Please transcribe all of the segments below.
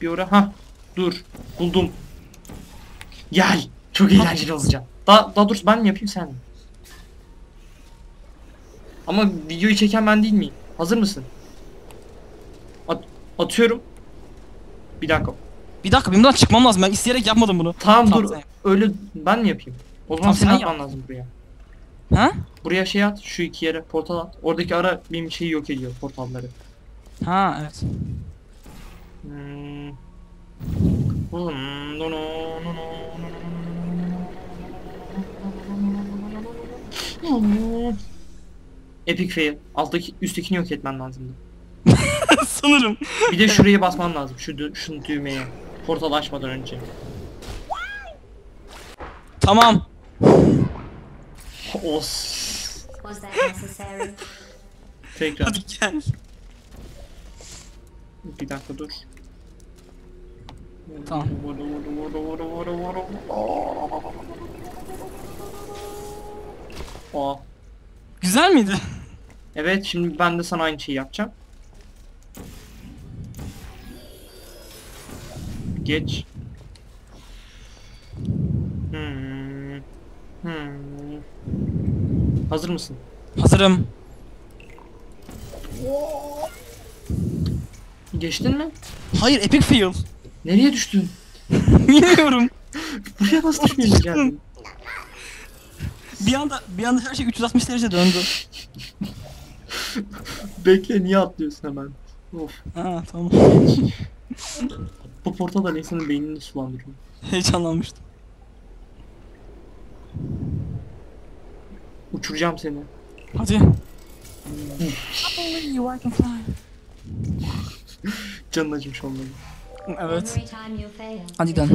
Bir ora. Ha. Dur. Buldum. Gel. Çok eğlenceli olacak. Daha, daha dur ben mi yapayım sen mi? Ama videoyu çeken ben değil miyim? Hazır mısın? At- atıyorum. Bir dakika. Bir dakika benim buradan çıkmam lazım. Ben isteyerek yapmadım bunu. Tamam, Tamam, dur. sen. Öyle ben mi yapayım? O zaman Tamam, sen sen atman yap. lazım buraya. Ha? Buraya şey at. Şu iki yere portal at. Oradaki ara benim şeyi yok ediyor portalları. Ha evet. Epic fail. Alttaki üsttekini yok etmen lazımdı. Sanırım. Bir de şuraya basman lazım. Şu dü- şunu düğmeye. Portal açmadan önce. Tamam. Os. Was that necessary? Tekrar. Hadi gel. Bir dakika dur. Tamam. Aa. Güzel miydi? Evet şimdi ben de sana aynı şeyi yapacağım. Geç. Hmm. Hmm. Hazır mısın? Hazırım. Geçtin mi? Hayır epic fail. Nereye düştün? Bilmiyorum. Buraya nasıl düşmeyeceksin? Bir anda bir anda her şey 360 derece döndü. Bekle niye atlıyorsun hemen? Of. Ha tamam. Bu portal da insanın beynini sulandırıyor. Heyecanlanmıştım. Uçuracağım seni. Hadi. Canın acımış olmalı. Evet. Every time you fail, Hadi dön.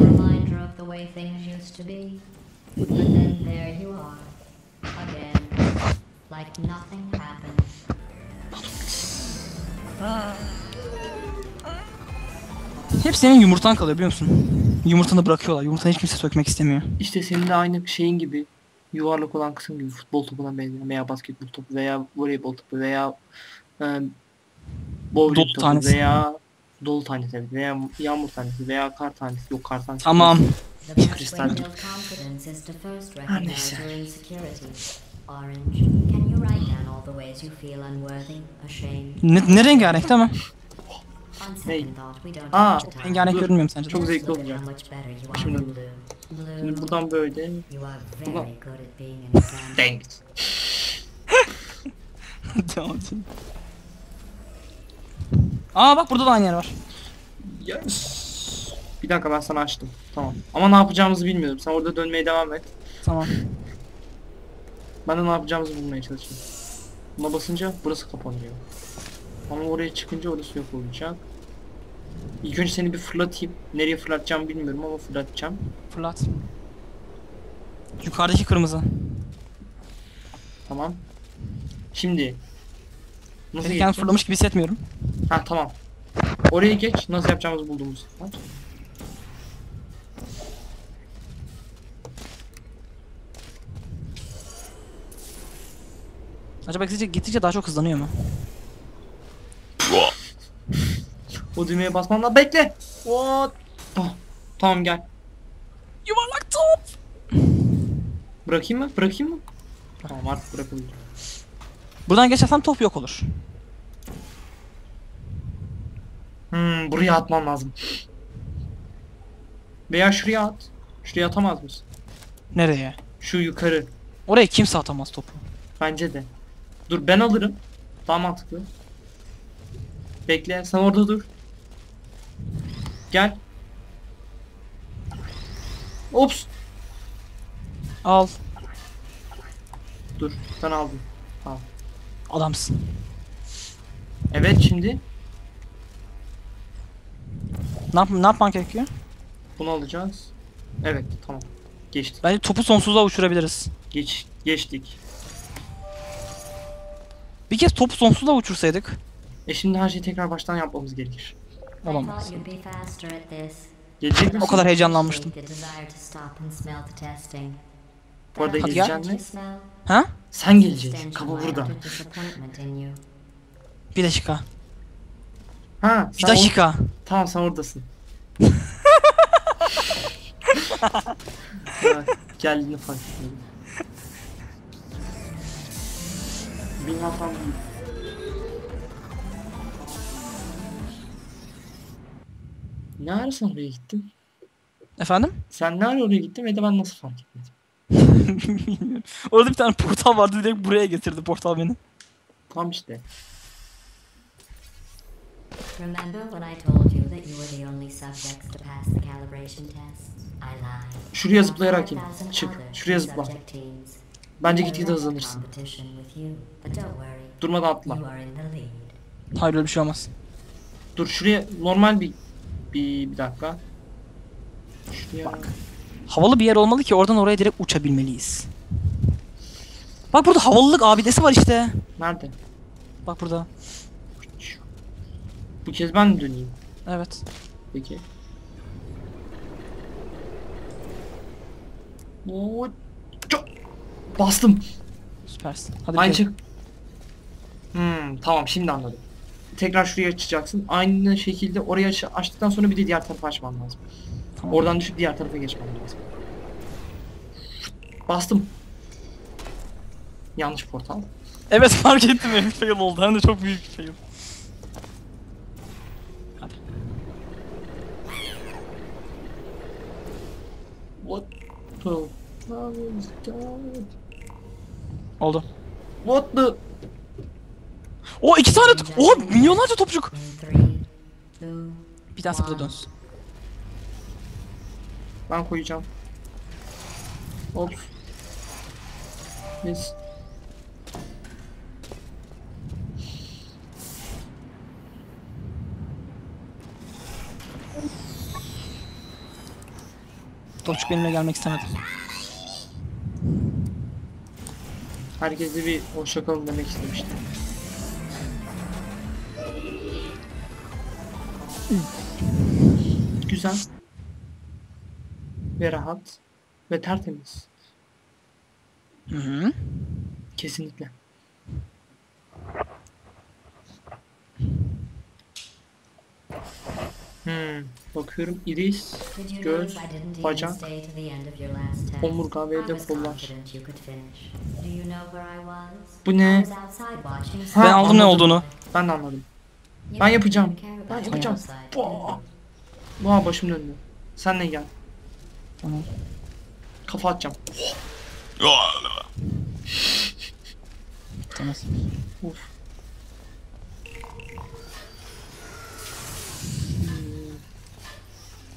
Hep senin yumurtan kalıyor biliyor musun? Yumurtanı bırakıyorlar. Yumurtanı hiç kimse sökmek istemiyor. İşte senin de aynı şeyin gibi yuvarlak olan kısım gibi futbol topuna benziyor veya basketbol topu veya voleybol topu veya e, bowling topu tanesi. veya dolu tanesi veya yağmur tanesi veya kar tanesi yok kar tanesi. Tamam. Kristal. Her neyse. Ne, ne rengarenk değil mi? Don't Aa. Rengarenk Dur. görünmüyor mu sence? Çok zevkli olacak. Şimdi Şimdi buradan böyle Buradan- denk. Devam edelim. Aa bak burada da aynı yer var. Yes. Bir dakika ben sana açtım. Tamam. Ama ne yapacağımızı bilmiyorum. Sen orada dönmeye devam et. Tamam. Ben de ne yapacağımızı bulmaya çalışıyorum. Buna basınca burası kapanıyor. Ama oraya çıkınca orası yok olacak. İlk önce seni bir fırlatayım. Nereye fırlatacağımı bilmiyorum ama fırlatacağım. Fırlat. Yukarıdaki kırmızı. Tamam. Şimdi. Nasıl kendi geçeceğim? fırlamış gibi hissetmiyorum. Ha tamam. Oraya geç. Nasıl yapacağımızı bulduğumuz. Acaba gittikçe, gittikçe daha çok hızlanıyor mu? O düğmeye basman lazım. Bekle. What? Oh, tamam gel. Yuvarlak top. Bırakayım mı? Bırakayım mı? Tamam artık bırakıldı. Buradan geçersem top yok olur. Hmm, buraya atman lazım. Veya şuraya at. Şuraya atamaz mısın? Nereye? Şu yukarı. Oraya kimse atamaz topu. Bence de. Dur ben alırım. Daha mantıklı. Bekle sen orada dur. Gel. Ops. Al. Dur ben aldım. Adamsın. Evet şimdi Ne, yap ne yapman gerekiyor? bunu alacağız. Evet tamam. Geçtik. Bence topu sonsuzluğa uçurabiliriz. Geç geçtik. Bir kez topu sonsuzluğa uçursaydık. E şimdi her şeyi tekrar baştan yapmamız gerekir. Olamaz. Gelecek O misin? kadar heyecanlanmıştım. Bu arada you mi? Ha? Sen geleceksin. Kapı burada. Bir dakika. Ha Bir dakika. Tamam sen oradasın. Ha, geldiğini fark etmedim. Benim hatam değil. Ne ara sen oraya gittin? Efendim? Sen ne ara oraya gittin ve de ben nasıl fark etmedim? Orada bir tane portal vardı direkt buraya getirdi portal beni. Tam işte. Remember when I told you that you were the only subjects to pass the calibration test? I lied. Şuraya zıplayarak in. 4,000 Çık. Şuraya zıpla. Bence gitgide hızlanırsın. Durmadan atla. Hayır öyle bir şey olmaz. Dur şuraya normal bir bir, bir dakika. Şuraya. Bak. Havalı bir yer olmalı ki oradan oraya direkt uçabilmeliyiz. Bak burada havalılık abidesi var işte. Nerede? Bak burada. Bu kez ben mi döneyim? Evet. Peki. Oo, çok bastım. Süpersin. Hadi Aynı bir şey. Hmm, tamam şimdi anladım. Tekrar şuraya açacaksın. Aynı şekilde oraya aç- açtıktan sonra bir de diğer tarafa açman lazım. Oradan düşüp diğer tarafa geçmen lazım. Bastım. Yanlış portal. Evet fark ettim benim fail oldu. Hem de çok büyük bir fail. Hadi. What the? Oldu. What the? O iki tane... Oha milyonlarca topçuk. Bir burada one. dönsün. Ben koyacağım. Ops. Yes. Topçuk benimle gelmek istemedi. Herkese bir hoşça kalın demek istemiştim. Güzel. Ve rahat. Ve tertemiz. Hı hı. Kesinlikle. Hmm, bakıyorum iris, göz, bacak, omurga ve de kollar. Bu ne? Ha, Ben aldım ne olduğunu. Ben de anladım. Ben yapacağım. Ben yapacağım. Boğa başım döndü. Sen de gel. Tamam. Kafa atacağım. Tamam. Uf.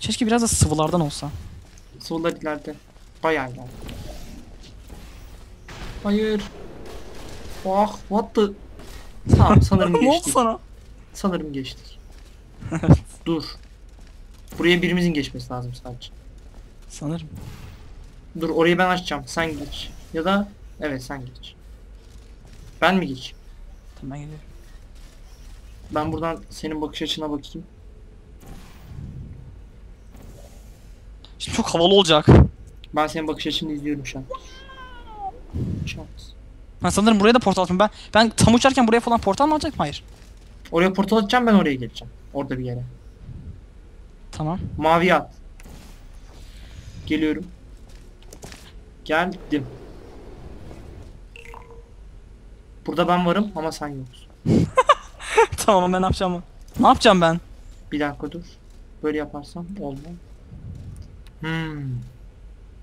Keşke biraz da sıvılardan olsa. Sıvılar ileride. Bayağı ileride. Hayır. Oh, what the... Tamam sanırım ne oldu geçtik. sana? Sanırım geçtik. Dur. Buraya birimizin geçmesi lazım sadece. Sanırım. Dur orayı ben açacağım. Sen geç. Ya da evet sen geç. Ben mi geç? Tamam ben geliyorum. Ben buradan senin bakış açına bakayım. Şimdi çok havalı olacak. Ben senin bakış açını izliyorum şu an. Çat. Ha sanırım buraya da portal atmam. Ben ben tam uçarken buraya falan portal mı atacak? Hayır. Oraya portal atacağım ben oraya geleceğim. Orada bir yere. Tamam. Mavi at. Geliyorum. Geldim. Burada ben varım ama sen yoksun. tamam ben ne yapacağım? Ne yapacağım ben? Bir dakika dur. Böyle yaparsam olmaz. Hmm.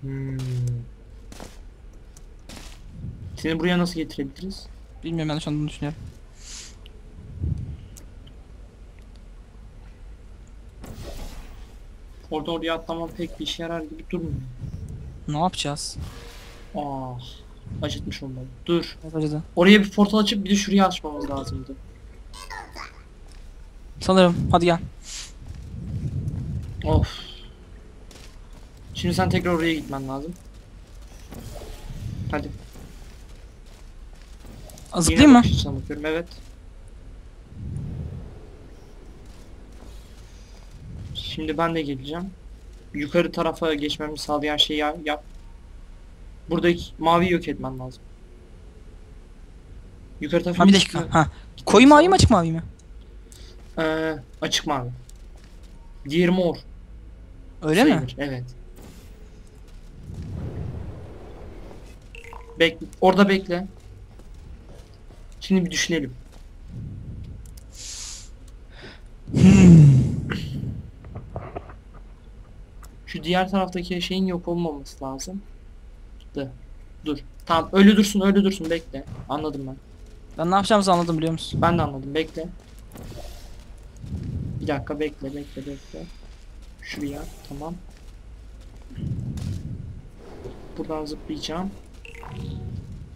Hmm. Seni buraya nasıl getirebiliriz? Bilmiyorum ben şu an bunu düşünüyorum. Orada oraya atlamam pek bir işe yarar gibi durmuyor. Ne yapacağız? Ah. Acıtmış olmalı. Dur. Evet acıdı. Oraya bir portal açıp bir de şuraya açmamız lazımdı. Sanırım. Hadi gel. Of. Şimdi sen tekrar oraya gitmen lazım. Hadi. Zıplayayım mı? bakıyorum. Evet. Şimdi ben de geleceğim. Yukarı tarafa geçmemi sağlayan şeyi yap. Buradaki mavi yok etmen lazım. Yukarı tarafa... Ha bir dakika. Ha. Koyu mavi mi açık mavi mi? Ee, açık mavi. Diğeri mor. Öyle Sayılır. mi? Evet. Bek orada bekle. Şimdi bir düşünelim. Şu diğer taraftaki şeyin yok olmaması lazım. Dur. Dur. Tamam öyle dursun öyle dursun bekle. Anladım ben. Ben ne yapacağımızı anladım biliyor musun? Ben de anladım bekle. Bir dakika bekle bekle bekle. Şuraya tamam. Buradan zıplayacağım.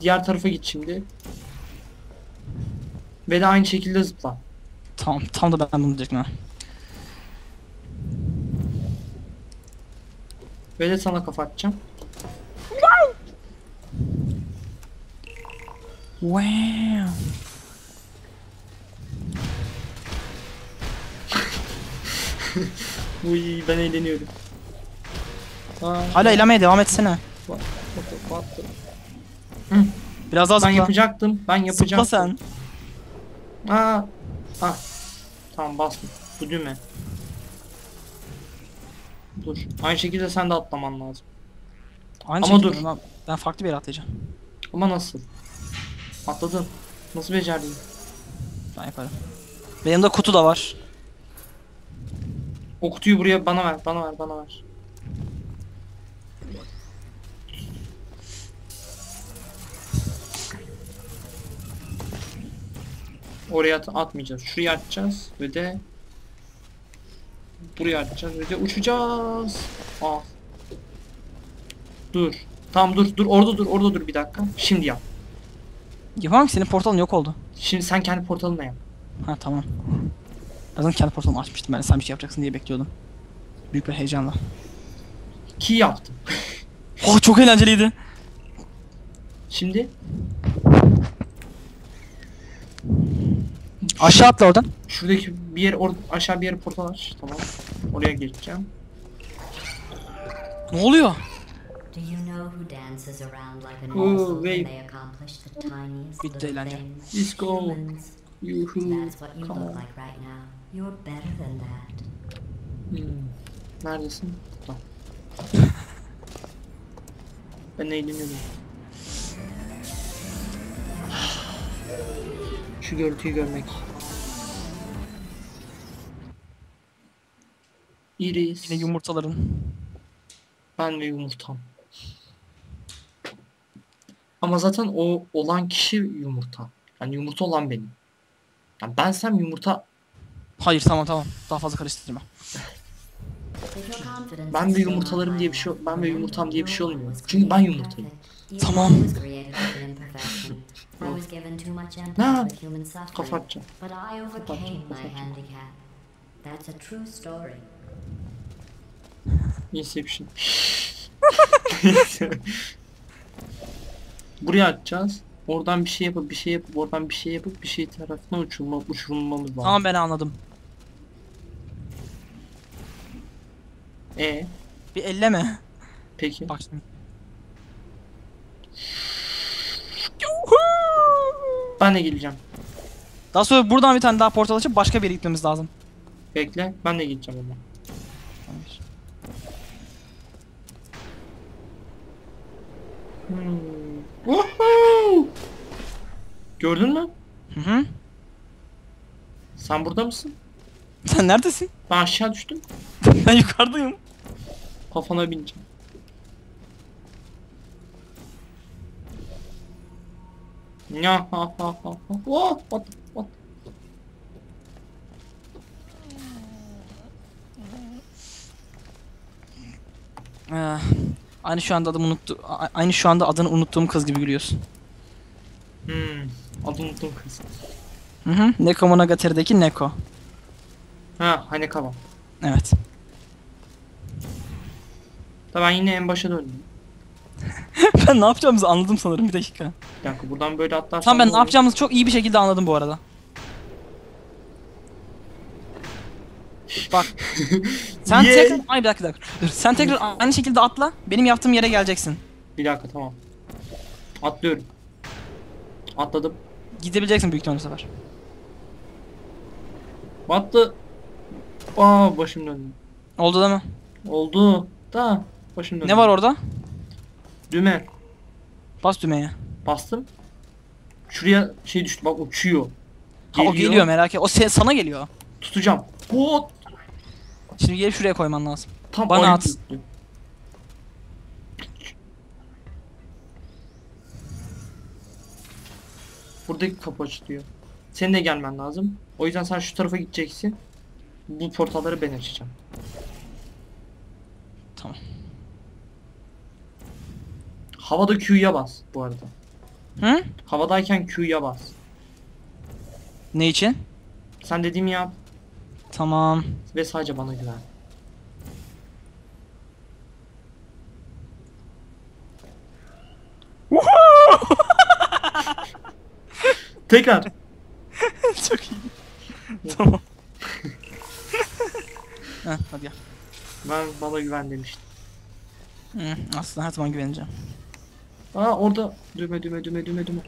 Diğer tarafa git şimdi. Ve de aynı şekilde zıpla. Tamam tam da ben bunu diyecektim ha. Ve de sana kafa atacağım. Wow. Uy ben eğleniyorum. Hala eğlenmeye devam etsene. what- what- what the- Biraz daha Ben zıpla. yapacaktım. Ben yapacaktım. Zıpla sen. Aa. Ah. Tamam basma. Bu düğme. Dur. Aynı şekilde sen de atlaman lazım. Aynı Ama dur. Ben, ben farklı bir yere atlayacağım. Ama nasıl? Atladın. Nasıl becerdin? Ben yaparım. Benim de kutu da var. O kutuyu buraya bana ver, bana ver, bana ver. Oraya at atmayacağız. Şuraya atacağız ve de buraya atacağız ve de uçacağız. Al. Dur. Tamam dur dur orada dur orada dur bir dakika. Şimdi yap. Yapamam ki senin portalın yok oldu. Şimdi sen kendi portalına yap. Ha tamam. Zaten kendi portalımı açmıştım ben sen bir şey yapacaksın diye bekliyordum. Büyük bir heyecanla. Ki yaptım. Oh çok eğlenceliydi. Şimdi Aşağı atla oradan. Şuradaki bir yer or aşağı bir yere portal aç. Tamam. Oraya geçeceğim. Ne oluyor? Do you know who dances around like an Ooh, wait. they accomplish the tiniest Bitti eğlence. Let's go. Humans. Yuhu. That's what you look like right now. You're better than that. Hmm. Neredesin? Burada. ben eğleniyorum. Şu görüntüyü görmek. Iris. Yine yumurtaların. Ben ve yumurtam. Ama zaten o olan kişi yumurta. Yani yumurta olan benim. Yani bensem yumurta Hayır tamam tamam. Daha fazla karıştırma. Ben ve yumurtalarım diye bir şey- ben ve yumurtam diye bir şey olmuyor. Çünkü ben yumurtayım. Tamam. I was given too much empathy with human suffering. But I overcame my handicap. That's a true story. Inception. Buraya atacağız. Oradan bir şey yapıp bir şey yapıp oradan bir şey yapıp bir şey tarafına uçurma, uçurulmamız lazım. Tamam ben anladım. E Bir elleme. peki. Bak şimdi. Ben de geleceğim. Daha sonra buradan bir tane daha portal açıp başka bir yere gitmemiz lazım. Bekle. Ben de geleceğim ama. Hayır. Hmm. Woohoo! Gördün mü? Hı hı. Sen burada mısın? Sen neredesin? Ben aşağı düştüm. ben yukarıdayım. Kafana bineceğim. Ya ha ha ha ha. What? What? What? Ee, aynı şu anda adımı unuttu. Aynı şu anda adını unuttuğum kız gibi gülüyorsun. Hmm. Adını unuttum kız. Hı hı. Neko Monogatari'deki Neko. Ha hani kava. Evet. Ben yine en başa döndüm. ben ne yapacağımızı anladım sanırım bir dakika. Dakika buradan böyle atlarsam Tamam ben ne yapacağımızı çok iyi bir şekilde anladım bu arada. Bak. Sen Ye- tekrar... Ay bir dakika, bir dakika. Dur. Sen tekrar aynı şekilde atla. Benim yaptığım yere geleceksin. Bir dakika tamam. Atlıyorum. Atladım. Gidebileceksin büyük ihtimalle bu sefer. Battı. Aa başım döndü. Oldu değil mi? Oldu. Da başım döndü. Ne var orada? Düğme. Bas düğmeye. Bastım. Şuraya şey düştü bak uçuyor. Ha o geliyor merak et. O se- sana geliyor. Tutacağım. Hop. Şimdi gelip şuraya koyman lazım. Tam Bana at. tuttu. Buradaki kapı açılıyor. Senin de gelmen lazım. O yüzden sen şu tarafa gideceksin. Bu portalları ben açacağım. Tamam. Havada Q'ya bas bu arada. Hı? Havadayken Q'ya bas. Ne için? Sen dediğimi yap Tamam. ve sadece bana güven. Tekrar. Çok iyi. tamam. Heh, hadi gel. Ben bana güven demiştim. Hı, aslında her zaman güveneceğim. Aa orada düğme düğme düğme düğme düğme.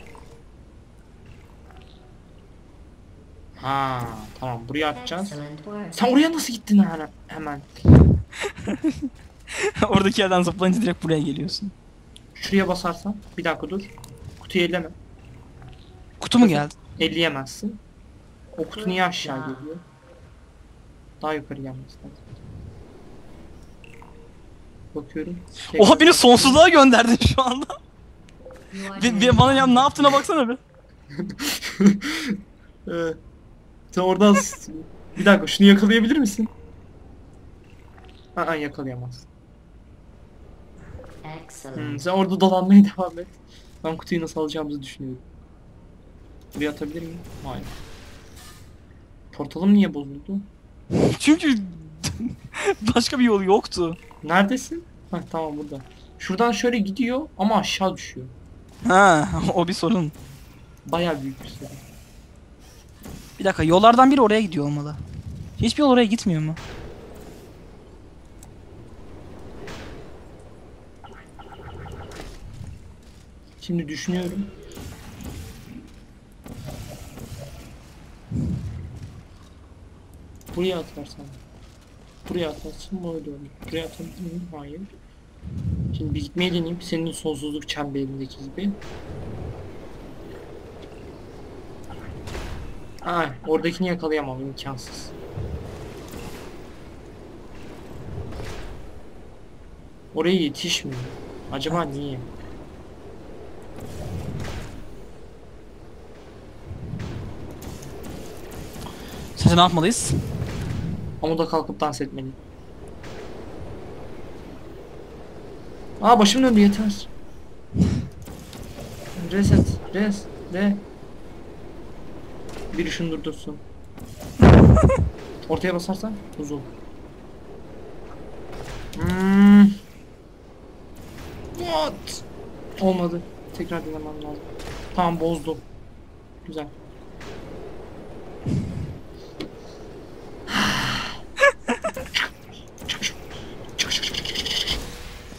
Ha tamam buraya atacağız. Sen oraya nasıl gittin hemen? hemen? Oradaki yerden zıplayınca direkt buraya geliyorsun. Şuraya basarsan bir dakika dur. Kutuyu elleme. Kutu mu geldi? Elleyemezsin. O kutu niye aşağı geliyor? Daha yukarı gelmesi lazım. Bakıyorum. Oha beni sonsuzluğa gönderdin şu anda. Doing ve bana ya ne yaptığına baksana bir. Ee, sen oradan bir dakika şunu yakalayabilir misin? Aa yakalayamaz. Excellent. Hmm, sen orada dolanmaya devam et. Ben kutuyu nasıl alacağımızı düşünüyorum. Buraya atabilir miyim? Hayır. Portalım niye bozuldu? Çünkü başka bir yol yoktu. Neredesin? Heh tamam burada. Şuradan şöyle gidiyor ama aşağı düşüyor. Ha, o bir sorun. Bayağı büyük bir sorun. Bir dakika yollardan biri oraya gidiyor olmalı. Hiçbir yol oraya gitmiyor mu? Şimdi düşünüyorum. Buraya atarsan. Buraya atarsın böyle olur. Buraya atabilir miyim? Hayır. Şimdi bir gitmeyi deneyeyim. Senin sonsuzluk çemberindeki gibi. Aa, oradakini yakalayamam imkansız. Oraya yetişmiyor. Acaba niye? Sence ne yapmalıyız? Ama da kalkıp dans etmeli. Aa başım döndü yeter. Reset. Res. Re. Biri şunu durdursun. Ortaya basarsan uzun. Hmm. What? Olmadı. Tekrar denemem lazım. Tamam bozdum. Güzel.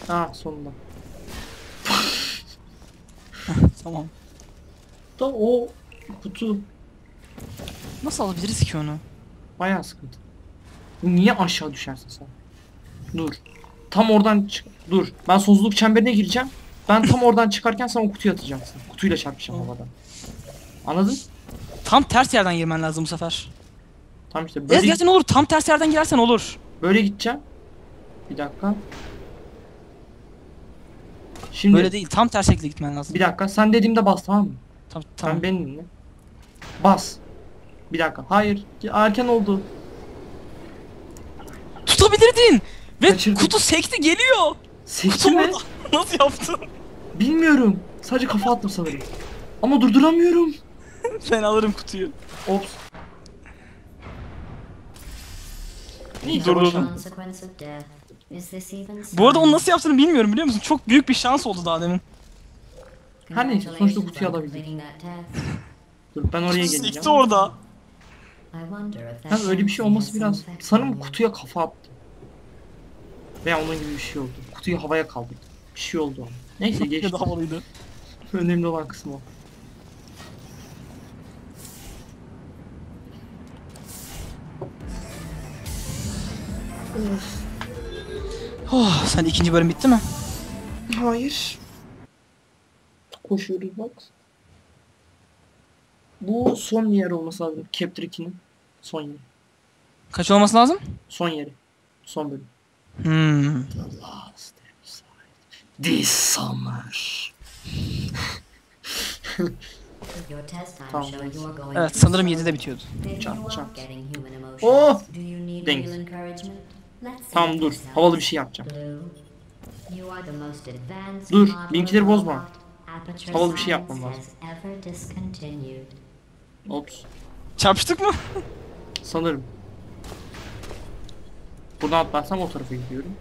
Ha sonunda. Tamam. Da o kutu Nasıl alabiliriz ki onu? bayağı sıkıntı. Niye aşağı düşersin sen? Dur. Tam oradan çık. Dur. Ben sonsuzluk çemberine gireceğim. Ben tam oradan çıkarken sen o kutuya atacaksın. Kutuyla çarpacağım havada. Anladın? Tam ters yerden girmen lazım bu sefer. Tam işte böyle gerçekten olur. Tam ters yerden girersen olur. böyle gideceğim. Bir dakika. Şimdi Böyle değil. Tam ters şekilde gitmen lazım. bir dakika. Sen dediğimde bas tamam mı? Tam, Sen beni dinle. Bas. Bir dakika. Hayır. Erken oldu. Tutabilirdin. Ve Kaçırdık. kutu sekti geliyor. Sekti Kutu mi? orada. Nasıl yaptın? Bilmiyorum. Sadece kafa attım sanırım. Ama durduramıyorum. Ben alırım kutuyu. Ops. Neyse boş dur. ver. Consequence of death. Bu arada onu nasıl yaptığını bilmiyorum biliyor musun? Çok büyük bir şans oldu daha demin. Her neyse, sonuçta kutuyu alabildik. Dur ben oraya geleceğim. sekti orada. Ha, öyle bir şey olması biraz. Sanırım kutuya kafa attı. Veya onun gibi bir şey oldu. Kutuyu havaya kaldırdı. Bir şey oldu ona. Neyse geçti. da havalıydı. Önemli olan kısmı o. Oh, sen ikinci bölüm bitti mi? Hayır. koşuyoruz bak. Bu son yer olması lazım. Chapter 2'nin son yeri. Kaç olması lazım? Son yeri. Son bölüm. Hmm. The last episode. This summer. Your test time Tamam, show neyse. you are going Evet sanırım slow. 7'de bitiyordu. Human emotions. Oh! Do Tamam dur. Havalı bir şey yapacağım. Dur, benimkileri bozma. Havalı bir şey yapmam lazım. Ops. Çarpıştık mı? Sanırım. Buradan atlarsam o tarafa gidiyorum.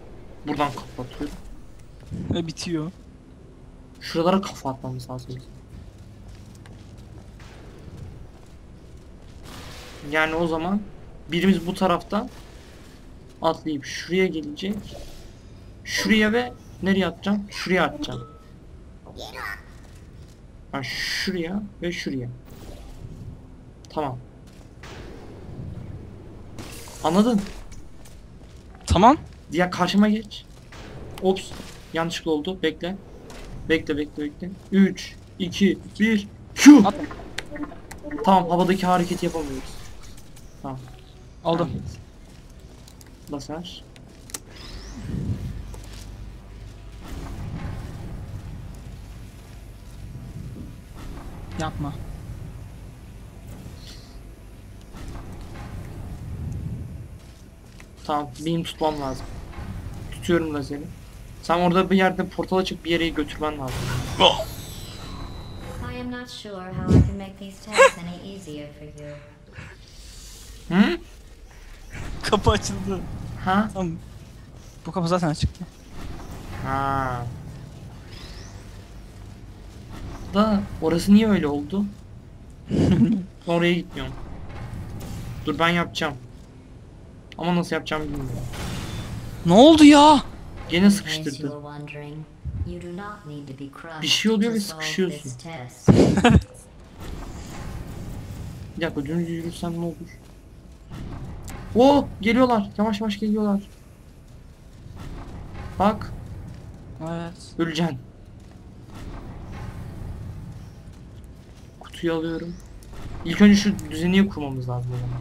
Buradan kapatıyorum. Ve bitiyor. Şuralara kafa atmamız lazım. Yani o zaman birimiz bu taraftan atlayıp şuraya gelecek. Şuraya ve nereye atacağım? Şuraya atacağım. Ha, şuraya ve şuraya. Tamam. Anladın? Tamam. Diğer karşıma geç. Ops. Yanlışlıkla oldu. Bekle. Bekle bekle bekle. 3, 2, 1. Şu. At. Tamam havadaki hareketi yapamıyoruz. Tamam. Oldu. Basar. Yapma. Tamam benim tutmam lazım. Tutuyorum lazeri. Sen orada bir yerde portal açıp bir yere götürmen lazım. I am not sure how I can make these tests any easier for you. Hı? Kapı açıldı. Ha? Tamam. Bu kapı zaten açıktı. Ha. Da orası niye öyle oldu? Oraya gitmiyorum. Dur ben yapacağım. Ama nasıl yapacağım bilmiyorum. Ne oldu ya? Gene sıkıştırdı. Bir şey oluyor ve sıkışıyorsun. Bir dakika dümdüz yürürsem ne olur? Oo geliyorlar. Yavaş yavaş geliyorlar. Bak Evet. öleceksin. Kutuyu alıyorum. İlk önce şu düzeni kurmamız lazım o zaman.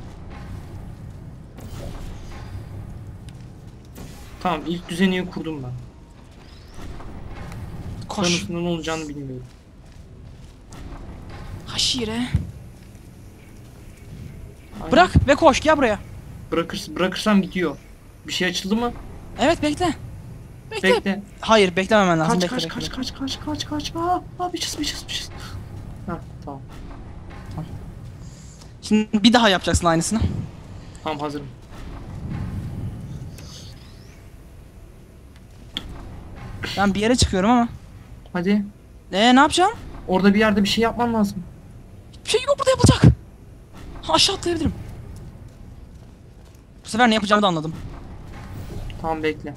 Tamam ilk düzeni kurdum ben. Koş. Sonrasında ne olacağını bilmiyorum. Haşire. Aynen. Bırak ve koş gel buraya. Bırakır, bırakırsam gidiyor. Bir şey açıldı mı? Evet bekle. Bekle. Bekle. Hayır beklememen lazım. Kaç bekle, kaç bekle, kaç bekle. kaç kaç kaç kaç Aa, aa bir çiz bir çiz bir çiz. Ha tamam. Şimdi bir daha yapacaksın aynısını. Tamam hazırım. Ben bir yere çıkıyorum ama. Hadi. Ee ne yapacağım? Orada bir yerde bir şey yapman lazım. Bir şey yok burada yapılacak. Ha, aşağı atlayabilirim. Bu sefer ne yapacağımı da anladım. Tamam bekle.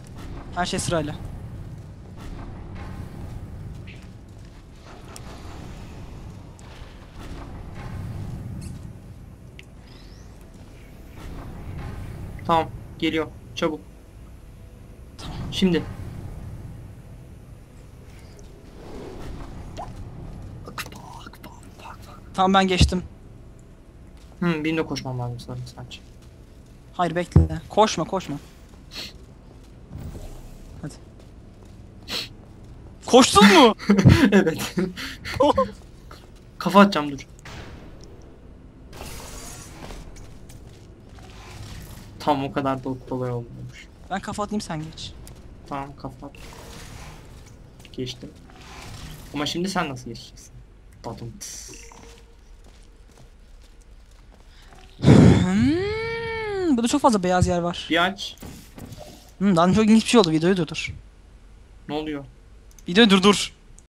Her şey sırayla. Tamam geliyor. Çabuk. Şimdi. Tamam ben geçtim. Hı, benim de koşmam lazım sanırım sadece. Hayır bekle. Koşma koşma. Hadi. Koştun mu? evet. Kafa atacağım dur. Tam o kadar da kolay olmuyormuş. ben kafa atayım sen geç. Tamam kafa at. Geçtim. Ama şimdi sen nasıl geçeceksin? Badum. Hmm, burada çok fazla beyaz yer var. Bir aç. Hmm, daha çok ilginç bir şey oldu. Videoyu durdur. Ne oluyor? Videoyu durdur.